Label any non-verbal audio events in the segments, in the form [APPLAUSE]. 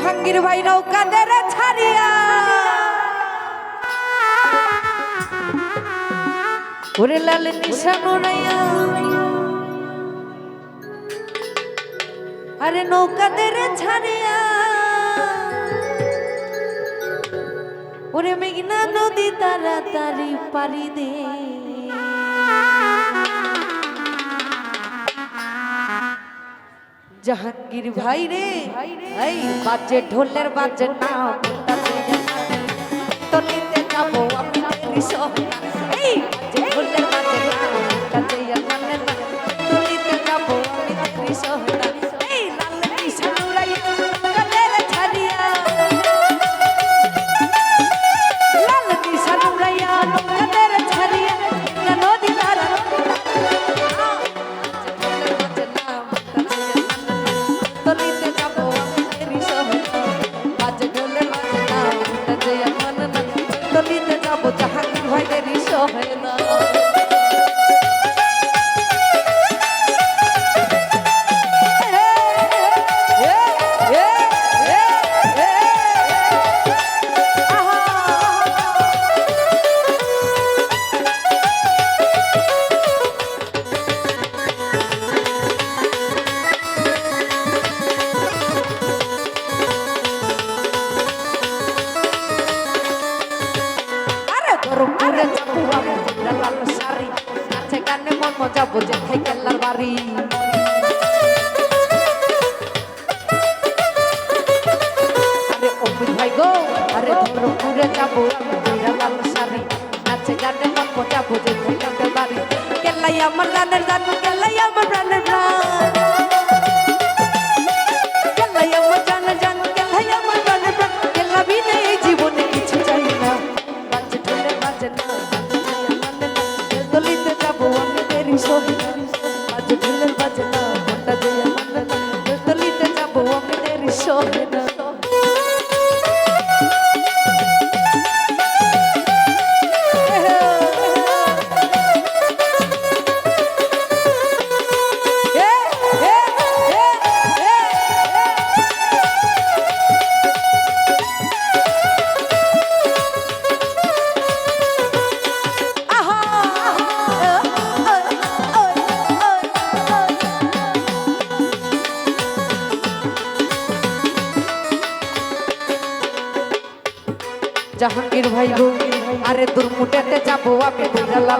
জাহাঙ্গীর ভাই নৌকাদের ছাড়িয়া। ওরে লাল নিশানো আরে নৌকাদের ছাড়িয়া। ওরে মেঘনা নদী তাড়াতাড়ি পারি দে। জাহাঙ্গীর ভাই রে এই বাজে ঢোলের বাজে না। তলিতে যাব আমি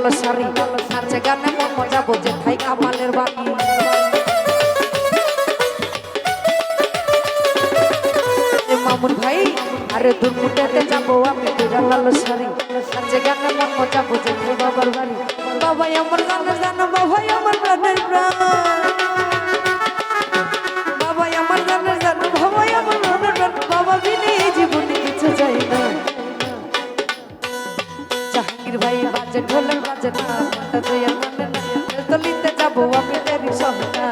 লাল শাড়ি নাচে গানে মন মজা বোঝে খাই কামালের বাড়ি মামুন ভাই, আরে দুর্মুটেতে যাব আমি বইরা লাল শাড়ি নাচে গানে মন মজা বোঝে খাই বাবার বাড়ি। বাবাই আমার গানের জানো, বাবাই আমার প্রাণের প্রাণ বাজে ঢোলের বাজে না জয়া মনে না তলিতে যাব আমি তেরি সহনা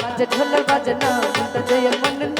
বাজে ঢোলের বাজে না মনটা মনে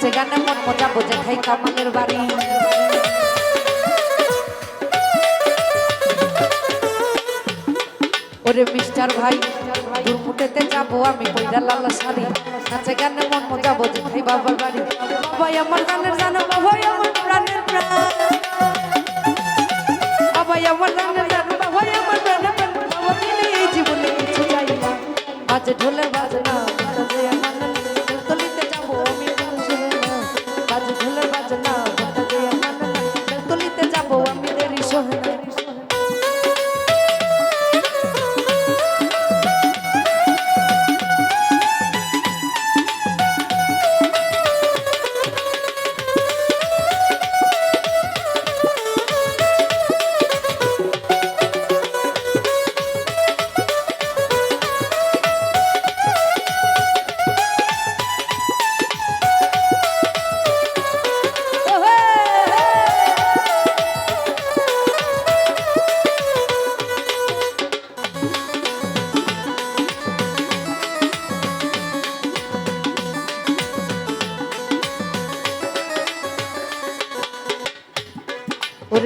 নাচে গানে মন মজা বোঝে, খাই কামালের বাড়ি। ওরে মিস্টার ভাই দুর্মুটেতে যাব আমি, কইরা লাল সারি নাচে গানে মন মজা বোঝে, খাই বাবার বাড়ি। বাবাই আমার গানের জানো, বাবাই আমার প্রাণের প্রাণ। বাবাই আমার গানের জানো, বাবাই আমার প্রাণের প্রাণ। বাবা জীবনে কিছু চাই না। বাজে ঢোলে বাজে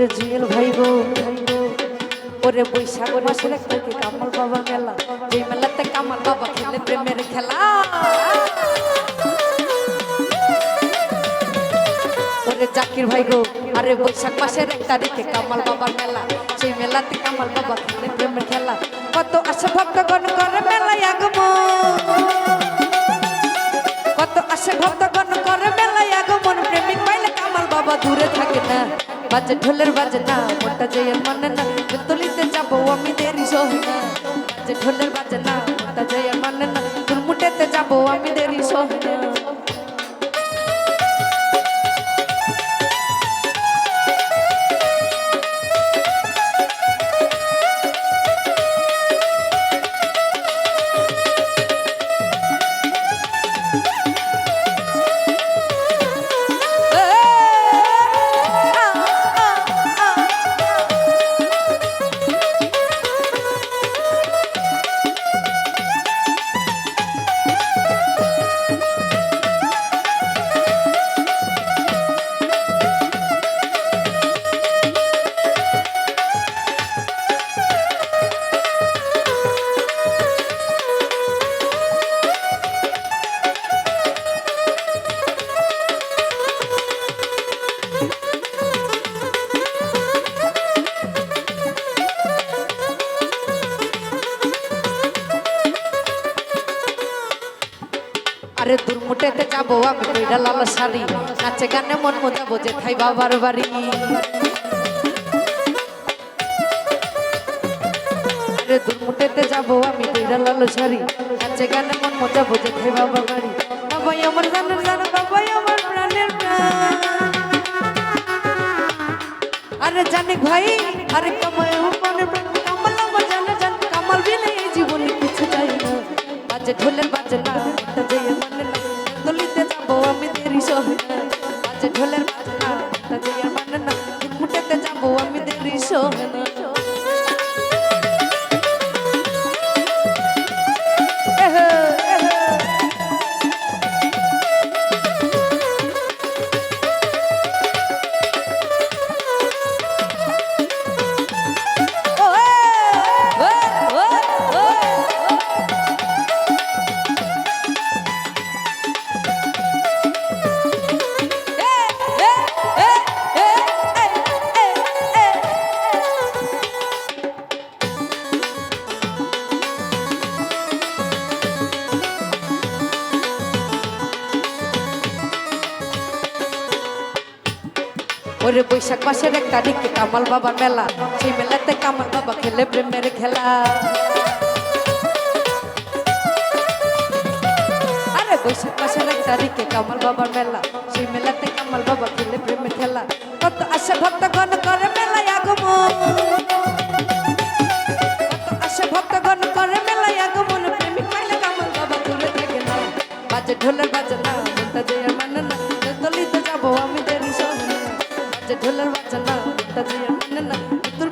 ওরে জুয়েল ভাই গো ওরে বৈশাখ মাসের এক থেকে কামাল বাবা মেলা? যে মেলাতে কামাল বাবা খেলে প্রেমের খেলা। ওরে জাকির ভাই গো আরে বৈশাখ মাসের এক তারিখে কামাল বাবার মেলা। সেই মেলাতে কামাল বাবা খেলে প্রেমের খেলা। কত আশা ভক্তগণ করে মেলায় আগমন। কত আসে ভক্তগণ করে মেলায় আগমন। প্রেমিক পাইলে কামাল বাবা দূরে থাকে না। বাজে, ঢোলের বাজে না, মোটা জয়ের মানে না। তলিতে যাব আমি দেরি সহিনা বাজে ঢোলের বাজে না, মোটা জয়ের মানে না। তোর মুটেতে যাব আমি দেরি সহে যাব আমি কইরা লাল শাড়ি নাচে গানে মন মোজাবো যে থাই বাবার বাড়ি। দুর্মুটেতে যাব আমি কইরা লাল শাড়ি নাচে গানে মন মোজাবো যে থাই বাবার বাড়ি। বাবাই আমার জানের জান, বাবাই আমার প্রাণের প্রাণ। আরে জানে ভাই, আরে কামাই মনে প্রাণ। কামাল আমার জানে জান, কামাল বিলে জীবনে কিছু চাই না। বাজে ঢোলের বাজে না। বাজে বৈশাখ মাসের এক তারিখে কামাল বাবা মেলা। সেই মেলাতে কামাল বাবা খেলে প্রেমের খেলা। আরে বৈশাখ মাসের এক তারিখে কামাল বাবার মেলা। সেই মেলাতে কামাল বাবা খেলে প্রেমের খেলা। কত আশা ভক্তগণ করে মেলায় আগমন। আশা ভক্তগণ করে মেলায় আগমন। প্রেমিক পাইলে কামাল বাবা না। বাজে ঢোলের বাজে না বাজে ঢোলের বাজে না বলতে যে মানে না তোর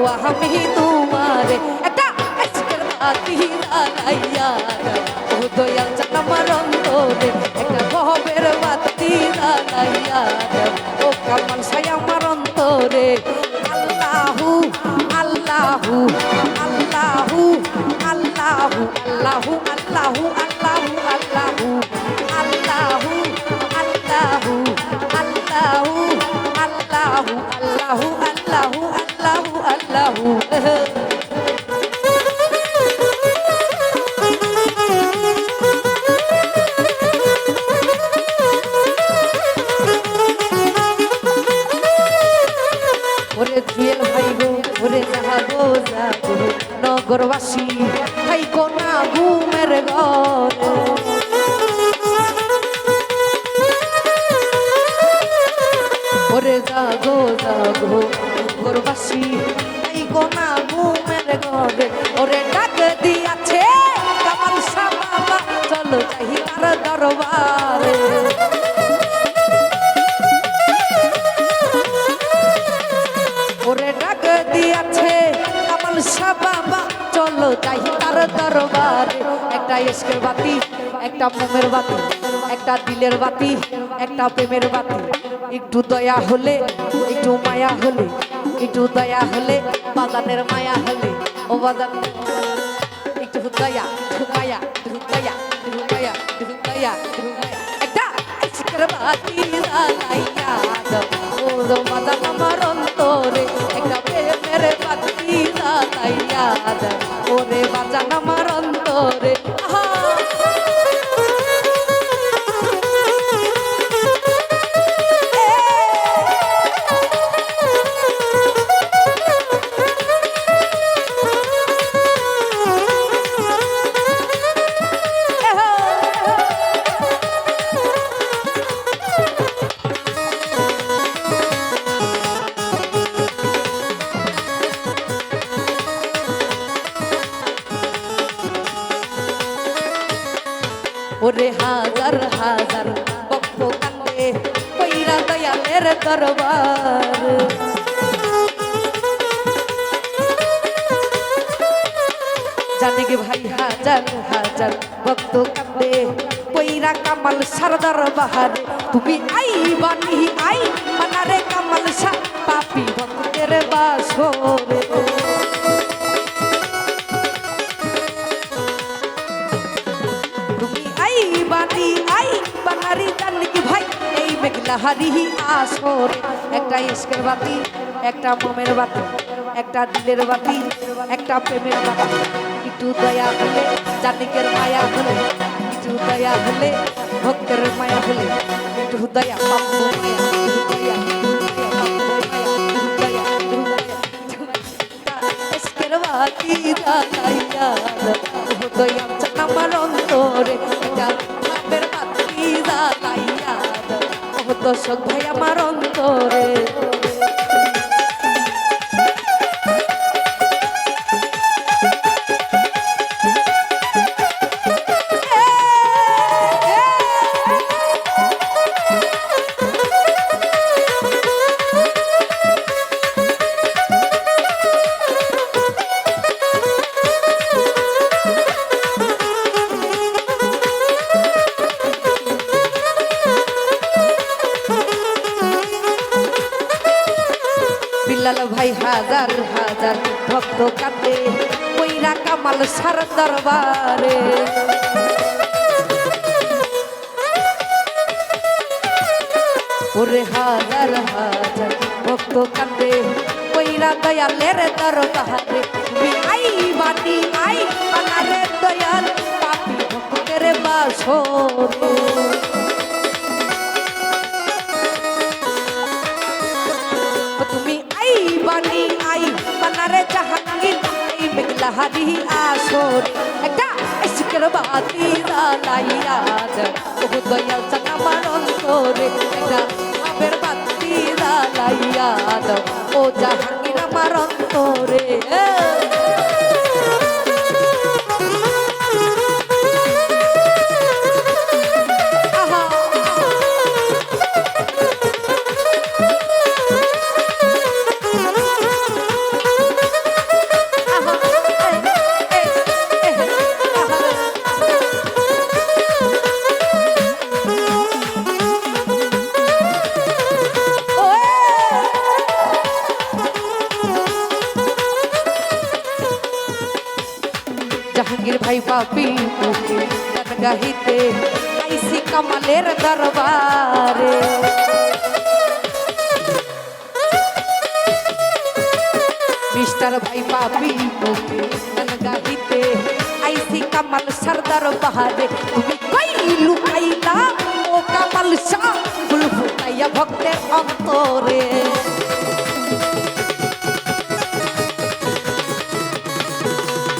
দেখব আমি তোমারে লাগাইয়া ও দয়াল চান আমার অন্তরে একটা গহবের বাতি ও কামাল শাহ আমার অন্তরে আল্লাহু আল্লাহু আল্লাহু আল্লাহু আল্লাহু আল্লাহু আল্লাহু আল্লাহু আল্লাহু আল্লাহু আল্লাহু আল্লাহু আল্লাহু 呵 [LAUGHS] 呵 চলো যাই তার দরবারে। একটা ইস্কের বাতি, একটা মোমের বাতি, একটা দিলের বাতি, একটা প্রেমের বাতি। একটু দয়া হলে, একটু মায়া হলে, একটু দয়া হলে বাজানের মায়া হলে, ও বাজান একটু দয়া, একটু মায়া, একটু দয়া, একটু ইস্কের বাতি লাগাইয়া ও বাজান ওরে বাজান আমার অন্তরে। পাপি ভক্তের বাসরে। তুমি আই বানি আই বানারি জানি কি ভাই, এই মেঘলা হারি আসর। একটা ইস্কের বাতি, একটা মোমের বাতি, একটা দিলের বাতি, একটা প্রেমের বাতি। একটু দয়া হলে জানিকের মায়া হলে, একটু দয়া হলে ভক্তের মায়া হলে, একটু দয়া বাপু আমার অন্তরে দর্শক ভাই আমার অন্তরে দরবারে। ওরে হাজার হাজার ভক্ত কাঁদে, কইরা দয়ালের দরবারে। আই বাটি, আই বানারে দয়াল, পাপি ভক্তের বাসরে। ভারী আসর, একটা ইশকের বাতি জ্বালাইয়া যায়। ওহ দয়াল চাকা মারণ করে একটা আবের বাতি জ্বালাইয়া দাও ও জাহাঙ্গীর মারণ করে ভক্তের অন্তরে।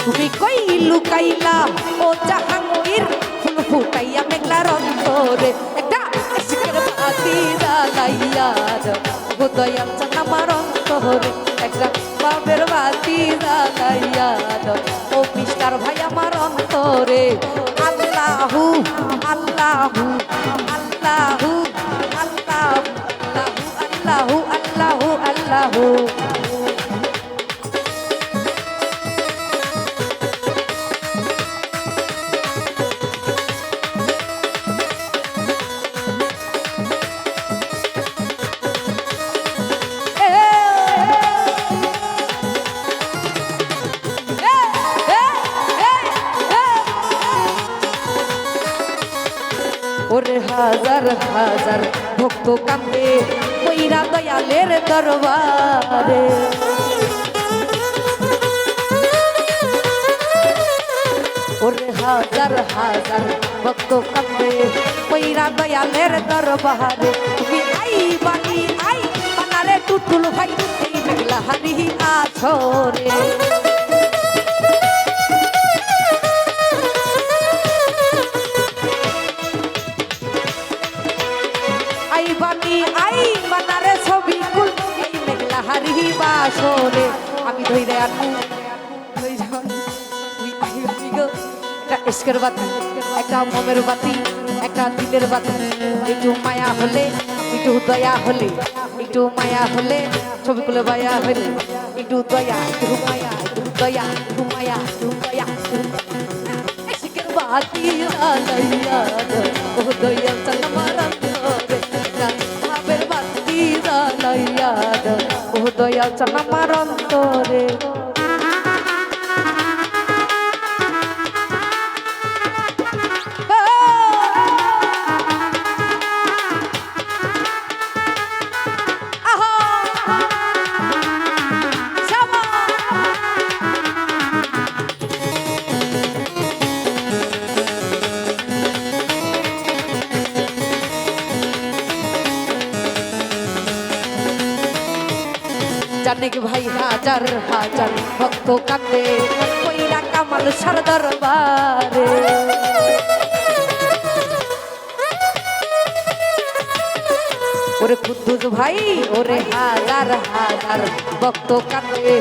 তুমি কই লুকাইলা, ও জাহাঙ্গীর? ফুল ফুটাইয়া মেঘলার অন্তরে। একটা শিখের বাতি জ্বালাইয়া ও দয়াল চান আমার অন্তরে। একটা বাবের বাতি ও মিস্টার ভাই আমার অন্তরে। আল্লাহু আল্লাহু আল্লাহু। হাজার ভক্ত কান্দে কইরা দয়ালের দরবারে। ওরে হাজার হাজার ভক্ত কান্দে কইরা দয়ালের দরবারে। তুমি আই বানি আই বানারে, টুটুল ভাই এই মেঘলা হারি আছরে। আই ইস্কের বাতি, একটা মমের বাতি, একটা দিলের বাতি। একটু মায়া হলে, একটু দয়া হলে, একটু মায়া হলে ছবিগুলো বায়া হলে, একটু দয়া, একটু মায়া, একটু দয়া, একটু মায়া, একটু দয়া। ইশকের বাতি জ্বালাইয়া ও ধরে বাতি জ্বালাইয়া ও দয়াল চাল মারান ভক্ত কান্দে কইরা কামাল সরদার বারে ওরে কুদ্দুস ভাই, ওরে হাজার হাজার ভক্ত কান্দে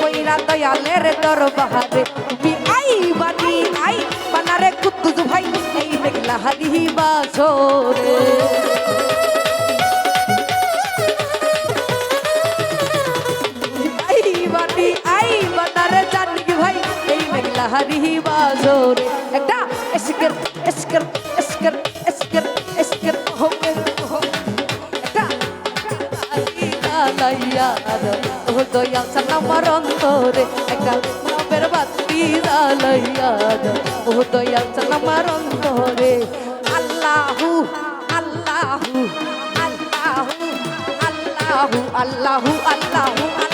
কইরা দয়ালের দরবারে। তুমি আই বানি, আই বানারে কুদ্দুস ভাই, এই মেঘলা হারি বাসরে। বাসরে একটা এসকের এসকের এসকের এসকের এসকের হোমে একটা লাইয়া ও দয়া সানা মরন্তরে একটা নবের বাতি লাইয়া ও দয়া সানা মরন্তরে আল্লাহু আল্লাহু আল্লাহু আল্লাহু আল্লাহু আল্লাহু আল্লাহু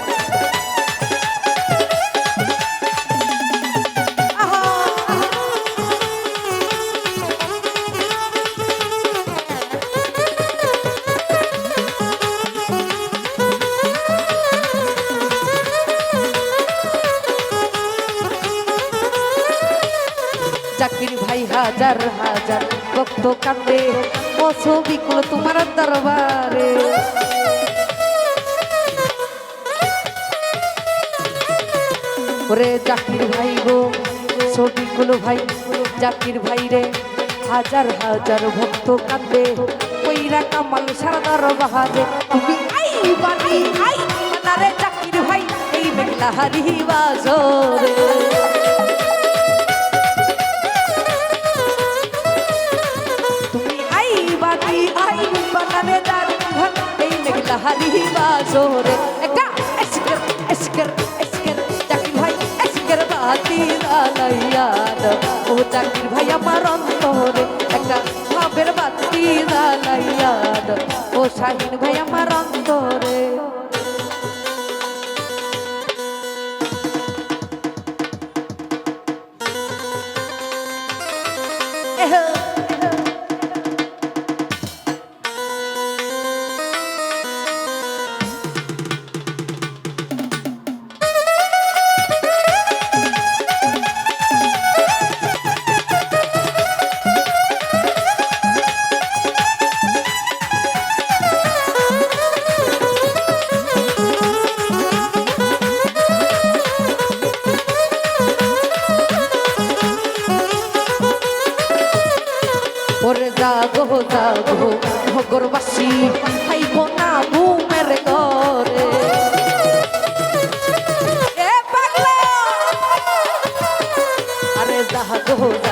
জাকির ভাই গো ছবিগুলো ভাই জাকির ভাই রে হাজার হাজার ভক্ত কান্দে কইরা কামাল সারদার বাহারে তুমি আই বানি আই মানারে জাকির ভাই, এই মেঘলা হারি বাজরে তুমি আই বানি আই বানারে জাকির ভাই, এই মেঘলা হারি বাজরে একা, এসকর এসকর। এসকর বাতি লালাইয়াদ ও জাকির ভাই, আমার অন্তরে একটা ভাবের বাতি লালাইয়াদ ও শাহিন ভাই, আমার অন্তরে 不 [LAUGHS]